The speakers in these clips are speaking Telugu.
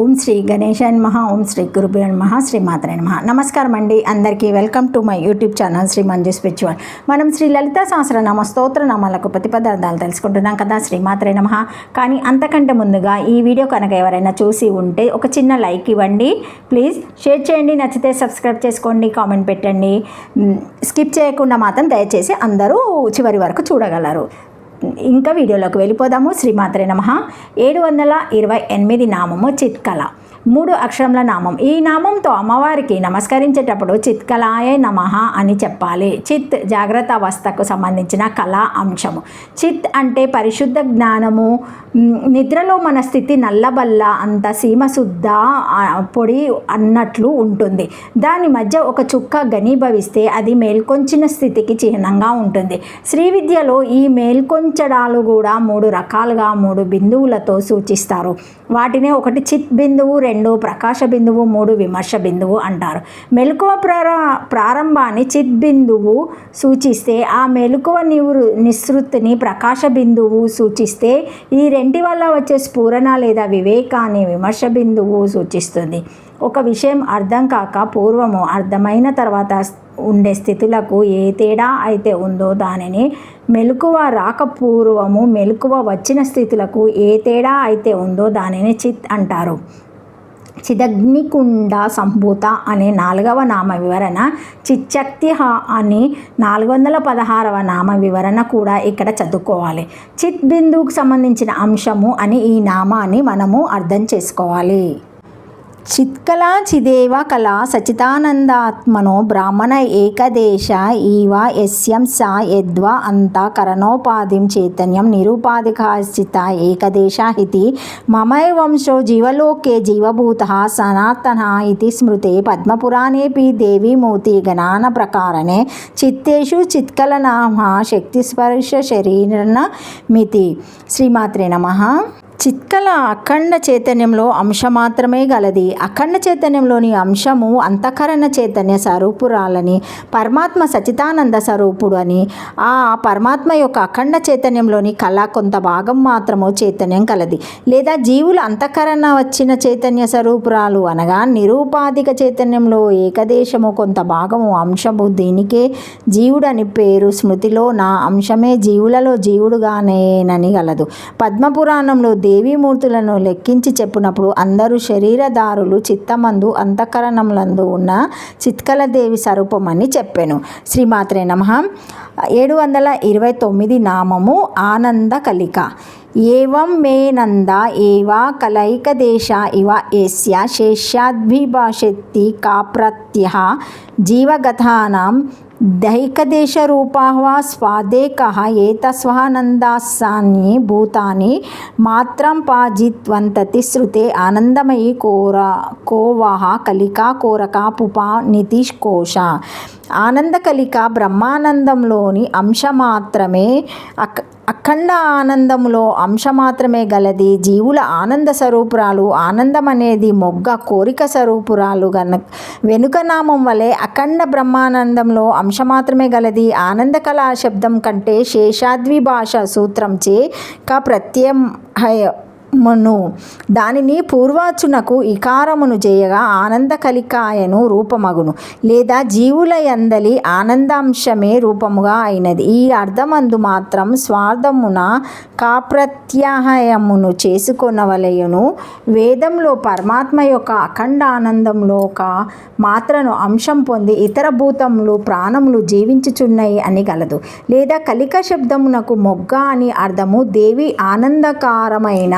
ఓం శ్రీ గణేశాయన్ మహా ఓం శ్రీ గురుభ్యో మహా శ్రీ మాత్రే నమః. నమస్కారం అండి. అందరికీ welcome to my YouTube channel Shri Manju spiritual మనం శ్రీ లలిత సహస్రనామ స్తోత్ర నామాలకు ప్రతిపదార్థాలు తెలుసుకుంటున్నాం కదా శ్రీ మాత్రే కానీ అంతకంటే ముందుగా ఈ వీడియో కనుక ఎవరైనా చూసి ఉంటే ఒక చిన్న లైక్ ఇవ్వండి. ప్లీజ్ షేర్ చేయండి నచ్చితే సబ్స్క్రైబ్ చేసుకోండి కామెంట్ పెట్టండి. స్కిప్ చేయకుండా మాత్రం దయచేసి అందరూ చివరి వరకు చూడగలరు. ఇంకా వీడియోలోకి వెళ్ళిపోదాము. శ్రీమాత్రే నమ. ఏడు వందల ఇరవై ఎనిమిది నామము చిత్కల మూడు అక్షరముల నామం. ఈ నామంతో అమ్మవారికి నమస్కరించేటప్పుడు చిత్కలాయ నమ అని చెప్పాలి. చిత్ జాగ్రత్త అవస్థకు సంబంధించిన కళా అంశము. చిత్ అంటే పరిశుద్ధ జ్ఞానము. నిద్రలో మన స్థితి నల్లబల్ల అంత సీమశుద్ధ పొడి అన్నట్లు ఉంటుంది. దాని మధ్య ఒక చుక్క ఘనీభవిస్తే అది మేల్కొంచిన స్థితికి చిహ్నంగా ఉంటుంది. శ్రీ విద్యలో ఈ మేల్కొంచడాలు కూడా మూడు రకాలుగా మూడు బిందువులతో సూచిస్తారు. వాటినే ఒకటి చిత్ బిందువు రెండు ప్రకాశ బిందువు మూడు విమర్శ బిందువు అంటారు. మెలకువ ప్రారా ప్రారంభాన్ని చిత్ బిందువు సూచిస్తే ఆ మెలకువ నివృ నిసృతిని ప్రకాశ బిందువు సూచిస్తే ఈ రెంటి వల్ల వచ్చే స్ఫూరణ లేదా వివేకాన్ని విమర్శ బిందువు సూచిస్తుంది. ఒక విషయం అర్థం కాక పూర్వము అర్థమైన తర్వాత ఉండే స్థితులకు ఏ తేడా అయితే ఉందో దానిని మెలకువ రాకపూర్వము మెలకువ వచ్చిన స్థితులకు ఏ తేడా అయితే ఉందో దానిని చిత్ అంటారు. చిదగ్నికుండ సంభూత అనే నాలుగవ నామ వివరణ చిచ్చక్తిహ అని నాలుగు వందల పదహారవ నామ వివరణ కూడా ఇక్కడ చదువుకోవాలి. చిత్ బిందువుకు సంబంధించిన అంశము అని ఈ నామాన్ని మనము అర్థం చేసుకోవాలి. చిత్కళా చిదేవ కళ సచితానందాత్మనో బ్రాహ్మణ ఏకదేశ ఈవ ఎస్యం సా యద్వ అంత కరణోపాధిం చైతన్యం నిరుపాధికాశ్చిత ఏకదేశ ఇది మమై వంశో జీవలోకే జీవభూత సనాతన ఇది స్మృతే పద్మపురాణేపి దేవీమూర్తి గణాన ప్రకారనే చిత్తేషు చిత్కలనామ శక్తిస్పర్శ శరీరన మితి శ్రీమాత్రే నమ చిత్కల అఖండ చైతన్యంలో అంశ మాత్రమే గలది. అఖండ చైతన్యంలోని అంశము అంతఃకరణ చైతన్య స్వరూపురాలని పరమాత్మ సచితానంద స్వరూపుడు అని. ఆ పరమాత్మ యొక్క అఖండ చైతన్యంలోని కళ కొంత భాగం మాత్రము చైతన్యం కలది. లేదా జీవుల అంతఃకరణ వచ్చిన చైతన్య స్వరూపురాలు అనగా నిరూపాధిక చైతన్యంలో ఏకదేశము కొంత భాగము అంశము దీనికే జీవుడని పేరు స్మృతిలో నా అంశమే జీవులలో జీవుడుగానేనని గలదు. పద్మపురాణంలో దేవీమూర్తులను లెక్కించి చెప్పినప్పుడు అందరూ శరీరదారులు చిత్తమందు అంతఃకరణములందు ఉన్న చిత్కలదేవి స్వరూపమని చెప్పాను. శ్రీమాత్రే నమ. ఏడు వందల ఇరవై తొమ్మిది నామము ఆనంద కలిక. ఏవం మే నంద ఏవా కలైకదేశ ఇవ ఏస్య శేష్యాద్విభాషెత్తి కాప్రత్య జీవగతానాం दैहिकदेशरूपाः वा स्वादेकः एतस्वानन्दासान्ये भूतानि मात्रां पाजित्वन्तति श्रुते आनंदमयी कोरा कोवाः कलिका कोरका पुपा नितिश्कोशा ఆనందకలిక బ్రహ్మానందంలోని అంశ మాత్రమే అక్ అఖండ ఆనందములో అంశ మాత్రమే గలది. జీవుల ఆనంద స్వరూపురాలు ఆనందం అనేది మొగ్గ కోరిక స్వరూపురాలు గన వెనుక నామం వలె అఖండ బ్రహ్మానందంలో అంశ మాత్రమే గలది. ఆనంద కళా శబ్దం కంటే శేషాద్వి భాష సూత్రంచే క ప్రత్యయ మను దానిని పూర్వాచునకు ఇకారమును చేయగా ఆనంద కలికాయను రూపమగును లేదా జీవుల యందలి ఆనందాంశమే రూపముగా అయినది. ఈ అర్థమందు మాత్రం స్వార్థమున కాప్రత్యాహయమును చేసుకొనవలయును. వేదంలో పరమాత్మ యొక్క అఖండ ఆనందంలో ఒక మాత్రను అంశం పొంది ఇతర భూతములు ప్రాణములు జీవించుచున్నాయి అని గలదు. లేదా కలిక శబ్దమునకు మొగ్గ అని అర్థము దేవి ఆనందకారమైన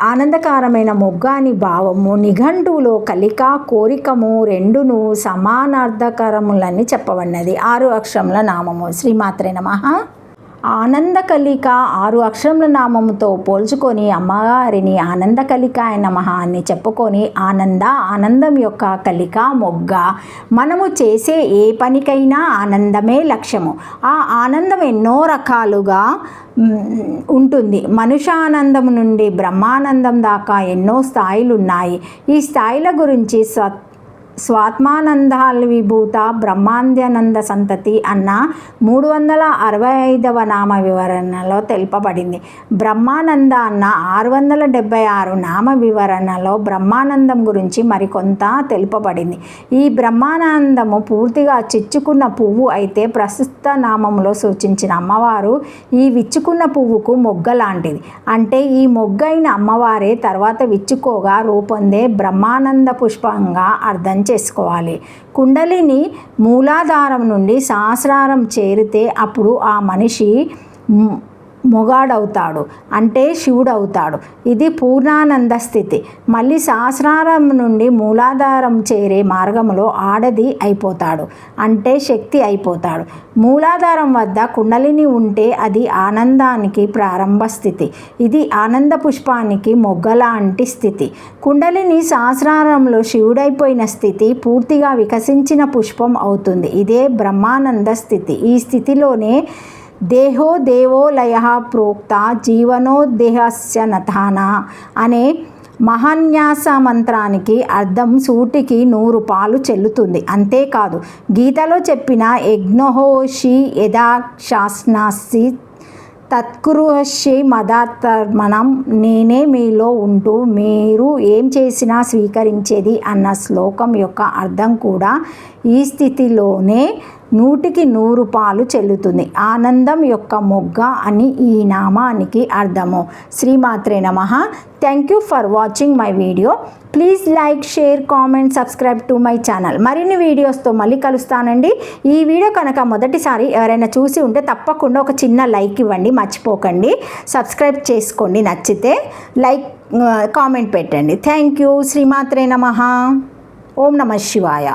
ఆనందకరమైన మొగ్గ అని భావము నిఘంటువులో కలిక కోరికము రెండును సమానార్థకరములని చెప్పబడినది. ఆరు అక్షరముల నామము. శ్రీమాత్రే నమ. ఆనందకలిక ఆరు అక్షరముల నామముతో పోల్చుకొని అమ్మగారిని ఆనందకలిక నమ అని చెప్పుకొని ఆనంద ఆనందం యొక్క కలిక మొగ్గ. మనము చేసే ఏ పనికైనా ఆనందమే లక్ష్యము. ఆ ఆనందం ఎన్నో రకాలుగా ఉంటుంది. మనుషానందం నుండి బ్రహ్మానందం దాకా ఎన్నో స్థాయిలు ఉన్నాయి ఈ స్థాయిల గురించి సత్ స్వాత్మానందాల్ విభూత బ్రహ్మాంద్యానంద సంతతి అన్న మూడు వందల అరవై ఐదవ నామ వివరణలో తెలుపబడింది. బ్రహ్మానంద అన్న ఆరు వందల డెబ్బై ఆరు నామ వివరణలో బ్రహ్మానందం గురించి మరికొంత తెలుపబడింది. ఈ బ్రహ్మానందము పూర్తిగా చిచ్చుకున్న పువ్వు అయితే ప్రస్తుత నామంలో సూచించిన అమ్మవారు ఈ విచ్చుకున్న పువ్వుకు మొగ్గ లాంటిది. అంటే ఈ మొగ్గైన అమ్మవారే తర్వాత విచ్చుకోగా రూపొందే బ్రహ్మానంద పుష్పంగా అర్థం చేసుకోవాలి. కుండలిని మూలాధారం నుండి సహస్రారం చేరితే అప్పుడు ఆ మనిషి మొగాడవుతాడు. అంటే శివుడు అవుతాడు ఇది పూర్ణానంద స్థితి. మళ్ళీ సహస్రారం నుండి మూలాధారం చేరే మార్గంలో ఆడది అయిపోతాడు. అంటే శక్తి అయిపోతాడు. మూలాధారం వద్ద కుండలిని ఉంటే అది ఆనందానికి ప్రారంభ స్థితి. ఇది ఆనంద పుష్పానికి మొగ్గలాంటి స్థితి. కుండలిని సహస్రారంలో శివుడైపోయిన స్థితి పూర్తిగా వికసించిన పుష్పం అవుతుంది. ఇదే బ్రహ్మానంద స్థితి. ఈ స్థితిలోనే దేహో దేవోలయ ప్రోక్త జీవనోదేహస్య నథాన అనే మహాన్యాస మంత్రానికి అర్థం సూటికి నూరు పాలు చెల్లుతుంది. అంతేకాదు గీతలో చెప్పిన యజ్ఞహోషి యథా శాస్నాసి తత్కురుషి మదాత్మనం నేనే మీలో ఉంటూ మీరు ఏం చేసినా స్వీకరించేది అన్న శ్లోకం యొక్క అర్థం కూడా ఈ స్థితిలోనే నూటికి నూరు పాలు చెల్లుతుంది. ఆనందం యొక్క మొగ్గ అని ఈ నామానికి అర్థము. శ్రీమాత్రే నమ. Thank you for watching my video please like share comment subscribe to my channel మరిన్ని వీడియోస్తో మళ్ళీ కలుస్తానండి. ఈ వీడియో కనుక మొదటిసారి ఎవరైనా చూసి ఉంటే తప్పకుండా ఒక చిన్న లైక్ ఇవ్వండి. మర్చిపోకండి. సబ్స్క్రైబ్ చేసుకోండి. నచ్చితే లైక్ కామెంట్ పెట్టండి. థ్యాంక్ యూ శ్రీమాత్రే నమ. ఓం నమ శివాయ.